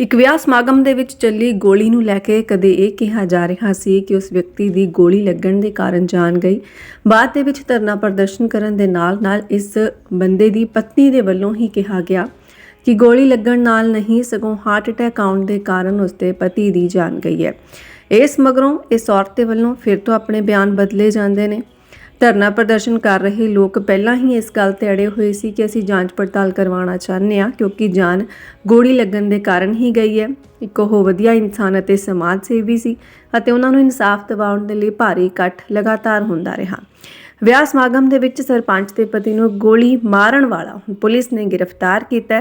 ਇੱਕ ਵਿਆਹ ਸਮਾਗਮ ਦੇ ਵਿੱਚ ਚੱਲੀ ਗੋਲੀ ਨੂੰ ਲੈ ਕੇ ਕਦੇ ਇਹ ਕਿਹਾ ਜਾ ਰਿਹਾ ਸੀ ਕਿ ਉਸ ਵਿਅਕਤੀ ਦੀ ਗੋਲੀ ਲੱਗਣ ਦੇ ਕਾਰਨ ਜਾਨ ਗਈ। ਬਾਅਦ ਦੇ ਵਿੱਚ ਧਰਨਾ ਪ੍ਰਦਰਸ਼ਨ ਕਰਨ ਦੇ ਨਾਲ-ਨਾਲ ਇਸ ਬੰਦੇ ਦੀ ਪਤਨੀ ਦੇ ਵੱਲੋਂ ਹੀ ਕਿਹਾ ਗਿਆ ਕਿ ਗੋਲੀ ਲੱਗਣ ਨਾਲ ਨਹੀਂ, ਸਗੋਂ ਹਾਰਟ ਅਟੈਕ ਆਉਣ ਦੇ ਕਾਰਨ ਉਸਦੇ ਪਤੀ ਦੀ ਜਾਨ ਗਈ ਹੈ। ਇਸ ਮਗਰੋਂ ਇਸ ਔਰਤ ਦੇ ਵੱਲੋਂ ਫਿਰ ਤੋਂ ਆਪਣੇ ਬਿਆਨ ਬਦਲੇ ਜਾਂਦੇ ਨੇ। ਧਰਨਾ ਪ੍ਰਦਰਸ਼ਨ ਕਰ ਰਹੇ ਲੋਕ ਪਹਿਲਾਂ ਹੀ ਇਸ ਗੱਲ ਤੇ ਅੜੇ ਹੋਏ ਸੀ ਕਿ ਅਸੀਂ ਜਾਂਚ ਪੜਤਾਲ ਕਰਵਾਉਣਾ ਚਾਹੁੰਦੇ ਹਾਂ, ਕਿਉਂਕਿ ਜਾਨ ਗੋਲੀ ਲੱਗਣ ਦੇ ਕਾਰਨ ਹੀ ਗਈ ਹੈ। ਇੱਕ ਉਹ ਵਧੀਆ ਇਨਸਾਨ ਅਤੇ ਸਮਾਜ ਸੇਵੀ ਸੀ ਅਤੇ ਉਹਨਾਂ ਨੂੰ ਇਨਸਾਫ ਦਿਵਾਉਣ ਦੇ ਲਈ ਭਾਰੀ ਇਕੱਠ ਲਗਾਤਾਰ ਹੁੰਦਾ ਰਿਹਾ। ਵਿਆਹ ਸਮਾਗਮ ਦੇ ਵਿੱਚ ਸਰਪੰਚ ਦੇ ਪਤੀ ਨੂੰ ਗੋਲੀ ਮਾਰਨ ਵਾਲਾ ਹੁਣ ਪੁਲਿਸ ਨੇ ਗ੍ਰਿਫਤਾਰ ਕੀਤਾ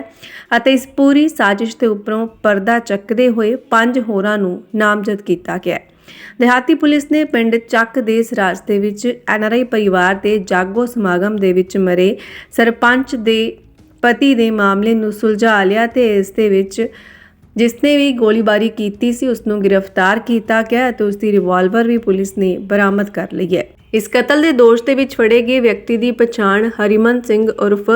ਅਤੇ ਇਸ ਪੂਰੀ ਸਾਜ਼ਿਸ਼ ਦੇ ਉੱਪਰੋਂ ਪਰਦਾ ਚੱਕਦੇ ਹੋਏ ਪੰਜ ਹੋਰਾਂ ਨੂੰ ਨਾਮਜ਼ਦ ਕੀਤਾ ਗਿਆ ਹੈ। ਦਿਹਾਤੀ ਪੁਲਿਸ ਨੇ ਪਿੰਡ ਚੱਕ ਦੇ ਸਰਾਜ ਦੇ ਵਿੱਚ ਐਨਆਰਆਈ ਪਰਿਵਾਰ ਦੇ ਜਾਗੋ ਸਮਾਗਮ ਦੇ ਵਿੱਚ ਮਰੇ ਸਰਪੰਚ ਦੇ ਪਤੀ ਦੇ ਮਾਮਲੇ ਨੂੰ ਸੁਲਝਾ ਲਿਆ ਤੇ ਇਸ ਦੇ ਵਿੱਚ ਜਿਸਨੇ ਵੀ ਗੋਲੀਬਾਰੀ ਕੀਤੀ ਸੀ ਉਸ ਨੂੰ ਗ੍ਰਿਫਤਾਰ ਕੀਤਾ ਗਿਆ ਅਤੇ ਉਸ ਦੀ ਰਿਵਾਲਵਰ ਵੀ ਪੁਲਿਸ ਨੇ ਬਰਾਮਦ ਕਰ ਲਈ ਹੈ। ਇਸ ਕਤਲ ਦੇ ਦੋਸ਼ ਦੇ ਵਿੱਚ ਫੜੇ ਗਏ ਵਿਅਕਤੀ ਦੀ ਪਛਾਣ ਹਰੀਮਨ ਸਿੰਘ ਉਰਫ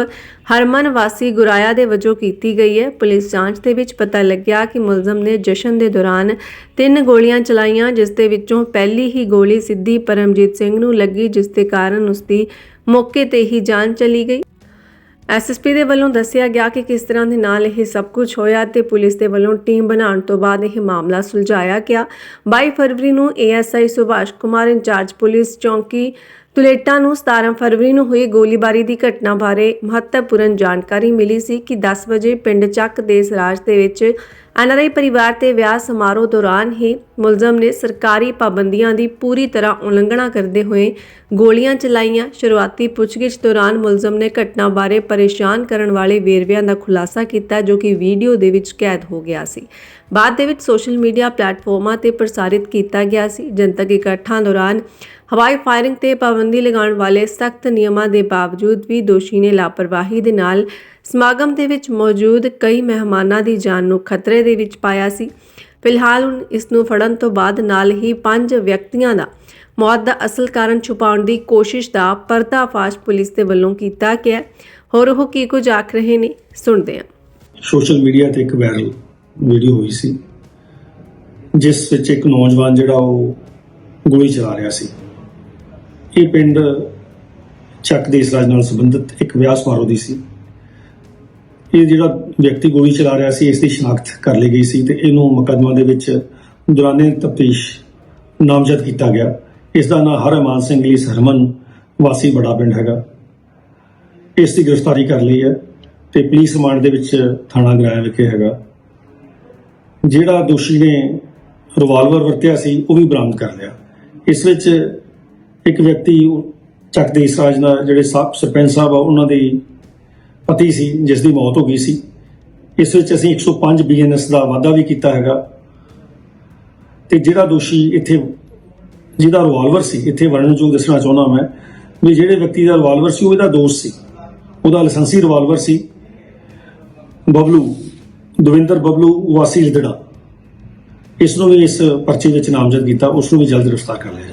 ਹਰਮਨ ਵਾਸੀ ਗੁਰਾਇਆ ਦੇ ਵਜੋਂ ਕੀਤੀ ਗਈ ਹੈ। ਪੁਲਿਸ ਜਾਂਚ ਦੇ ਵਿੱਚ ਪਤਾ ਲੱਗਿਆ ਕਿ ਮੁਲਜ਼ਮ ਨੇ ਜਸ਼ਨ ਦੇ ਦੌਰਾਨ ਤਿੰਨ ਗੋਲੀਆਂ ਚਲਾਈਆਂ, ਜਿਸ ਦੇ ਵਿੱਚੋਂ ਪਹਿਲੀ ਹੀ ਗੋਲੀ ਸਿੱਧੀ ਪਰਮਜੀਤ ਸਿੰਘ ਨੂੰ ਲੱਗੀ, ਜਿਸ ਦੇ ਕਾਰਨ ਉਸ ਦੀ ਮੌਕੇ ਤੇ ਹੀ ਜਾਨ ਚਲੀ ਗਈ। ਐਸਐਸਪੀ ਦੇ ਵੱਲੋਂ ਦੱਸਿਆ ਗਿਆ ਕਿ ਕਿਸ ਤਰ੍ਹਾਂ ਦੇ ਨਾਲ ਇਹ ਸਭ ਕੁਝ ਹੋਇਆ ਤੇ ਪੁਲਿਸ ਦੇ ਵੱਲੋਂ ਟੀਮ ਬਣਾਉਣ ਤੋਂ ਬਾਅਦ ਇਹ ਮਾਮਲਾ ਸੁਲਝਾਇਆ ਗਿਆ। 22 ਫਰਵਰੀ ਨੂੰ ASI Subhash Kumar in charge police ਚੌਂਕੀ ਤੁਲੇਟਾ ਨੂੰ 17 ਫਰਵਰੀ ਨੂੰ ਹੋਈ ਗੋਲੀਬਾਰੀ ਦੀ ਘਟਨਾ ਬਾਰੇ ਮਹੱਤਵਪੂਰਨ ਜਾਣਕਾਰੀ ਮਿਲੀ ਸੀ ਕਿ 10 ਵਜੇ ਪਿੰਡ ਚੱਕ ਦੇ ਸਰਾਜ ਦੇ ਵਿੱਚ ਐਨਆਰਆਈ ਪਰਿਵਾਰ ਤੇ ਵਿਆਹ ਸਮਾਰੋਹ ਦੌਰਾਨ ਹੀ ਮੁਲਜ਼ਮ ਨੇ ਸਰਕਾਰੀ ਪਾਬੰਦੀਆਂ ਦੀ ਪੂਰੀ ਤਰ੍ਹਾਂ ਉਲੰਘਣਾ ਕਰਦੇ ਹੋਏ ਗੋਲੀਆਂ ਚਲਾਈਆਂ। ਸ਼ੁਰੂਆਤੀ ਪੁੱਛਗਿੱਛ ਦੌਰਾਨ ਮੁਲਜ਼ਮ ਨੇ ਘਟਨਾ ਬਾਰੇ ਪਰੇਸ਼ਾਨ ਕਰਨ ਵਾਲੇ ਵੇਰਵਿਆਂ ਦਾ ਖੁਲਾਸਾ ਕੀਤਾ ਜੋ ਕਿ ਵੀਡੀਓ ਦੇ ਵਿੱਚ ਕੈਦ ਹੋ ਗਿਆ ਸੀ। ਬਾਅਦ ਦੇ ਵਿੱਚ ਸੋਸ਼ਲ ਮੀਡੀਆ ਪਲੇਟਫਾਰਮਾਂ ਤੇ ਪ੍ਰਸਾਰਿਤ ਕੀਤਾ ਗਿਆ ਸੀ। ਜਨਤਕ ਇਕੱਠਾਂ ਦੌਰਾਨ ਹਵਾਈ ਫਾਇਰਿੰਗ ਤੇ ਪਾਬੰਦੀ ਲਗਾਉਣ ਵਾਲੇ ਸਖਤ ਨਿਯਮਾਂ ਦੇ ਬਾਵਜੂਦ ਵੀ ਦੋਸ਼ੀ ਨੇ ਲਾਪਰਵਾਹੀ ਦੇ ਨਾਲ ਸਮਾਗਮ ਦੇ ਵਿੱਚ ਮੌਜੂਦ ਕਈ ਮਹਿਮਾਨਾਂ ਦੀ ਜਾਨ ਨੂੰ ਖਤਰੇ ਦੇ ਵਿੱਚ ਪਾਇਆ ਸੀ। ਫਿਲਹਾਲ ਹੁਣ ਇਸ ਨੂੰ ਫੜਨ ਤੋਂ ਬਾਅਦ ਨਾਲ ਹੀ ਪੰਜ ਵਿਅਕਤੀਆਂ ਦਾ ਮੌਤ ਦਾ ਅਸਲ ਕਾਰਨ ਛੁਪਾਉਣ ਦੀ ਕੋਸ਼ਿਸ਼ ਦਾ ਪਰਦਾਫਾਸ਼ ਪੁਲਿਸ ਦੇ ਵੱਲੋਂ ਕੀਤਾ ਗਿਆ ਹੋਰ ਉਹ ਕੀ ਕੁਝ ਆਖ ਰਹੇ ਨੇ, ਸੁਣਦੇ ਹਾਂ। ਸੋਸ਼ਲ ਮੀਡੀਆ ਤੇ ਇੱਕ ਵਾਇਰਲ ਵੀਡੀਓ ਹੋਈ ਸੀ, ਜਿਸ ਵਿੱਚ ਇੱਕ ਨੌਜਵਾਨ ਜਿਹੜਾ ਉਹ ਗੋਲੀ ਚਲਾ ਰਿਹਾ ਸੀ। ਇਹ ਪਿੰਡ ਚੱਕ ਦੇ ਇਸ ਰਾਜ ਨਾਲ ਸੰਬੰਧਿਤ ਇੱਕ ਵਿਆਹ ਸਮਾਰੋਹ ਦੀ ਸੀ। ਇਹ ਜਿਹੜਾ ਵਿਅਕਤੀ ਗੋਲੀ ਚਲਾ ਰਿਹਾ ਸੀ, ਇਸ ਦੀ ਸ਼ਨਾਖਤ ਕਰ ਲਈ ਗਈ ਸੀ ਤੇ ਇਹਨੂੰ ਮੁਕੱਦਮਾ ਦੇ ਵਿੱਚ ਦੌਰਾਨੇ ਤਫਤੀਸ਼ ਨਾਮਜ਼ਦ ਕੀਤਾ ਗਿਆ। ਇਸ ਦਾ ਨਾਮ ਹਰਮਾਨ ਸਿੰਘ ਲਈ ਸਰਮਨ ਵਾਸੀ ਬੜਾ ਪਿੰਡ ਹੈਗਾ। ਇਸ ਦੀ ਗ੍ਰਿਫਤਾਰੀ ਕਰ ਲਈ ਹੈ ਤੇ ਪੁਲਿਸ ਰਿਮਾਂਡ ਦੇ ਵਿੱਚ ਥਾਣਾ ਗਰਾਇਆ ਵਿਖੇ ਹੈਗਾ। ਜਿਹੜਾ ਦੋਸ਼ੀ ਨੇ ਰਿਵਾਲਵਰ ਵਰਤਿਆ ਸੀ, ਉਹ ਵੀ ਬਰਾਮਦ ਕਰ ਲਿਆ। ਇਸ ਵਿੱਚ ਇੱਕ ਵਿਅਕਤੀ ਚੱਕ ਦੇ ਇਸਰਾਜ ਦਾ ਜਿਹੜੇ ਸਾਹਿਬ ਸਰਪੰਚ ਸਾਹਿਬ ਆ, ਉਹਨਾਂ ਦੀ ਪਤੀ ਸੀ ਜਿਸ ਦੀ ਮੌਤ ਹੋ ਗਈ ਸੀ। ਇਸ ਵਿੱਚ ਅਸੀਂ 105 ਬੀਐਨਐਸ ਦਾ ਵਾਅਦਾ ਵੀ ਕੀਤਾ ਹੈਗਾ। ਤੇ ਜਿਹੜਾ ਦੋਸ਼ੀ ਇੱਥੇ, ਜਿਹਦਾ ਰਿਵਾਲਵਰ ਸੀ, ਇੱਥੇ ਵਰਣਨਯੋਗ ਦੱਸਣਾ ਚਾਹੁੰਦਾ ਮੈਂ ਵੀ ਜਿਹੜੇ ਵਿਅਕਤੀ ਦਾ ਰਿਵਾਲਵਰ ਸੀ, ਉਹ ਇਹਦਾ ਦੋਸਤ ਸੀ। ਉਹਦਾ ਲਾਇਸੈਂਸੀ ਰਿਵਾਲਵਰ ਸੀ। ਬਬਲੂ, ਦਵਿੰਦਰ ਬਬਲੂ ਵਾਸੀ ਲਿਦੜਾ। ਇਸ ਨੂੰ ਵੀ ਇਸ ਪਰਚੇ ਵਿੱਚ ਨਾਮਜ਼ਦ ਕੀਤਾ, ਉਸ ਨੂੰ ਵੀ ਜਲਦ ਗ੍ਰਿਫਤਾਰ ਕਰ ਲਿਆ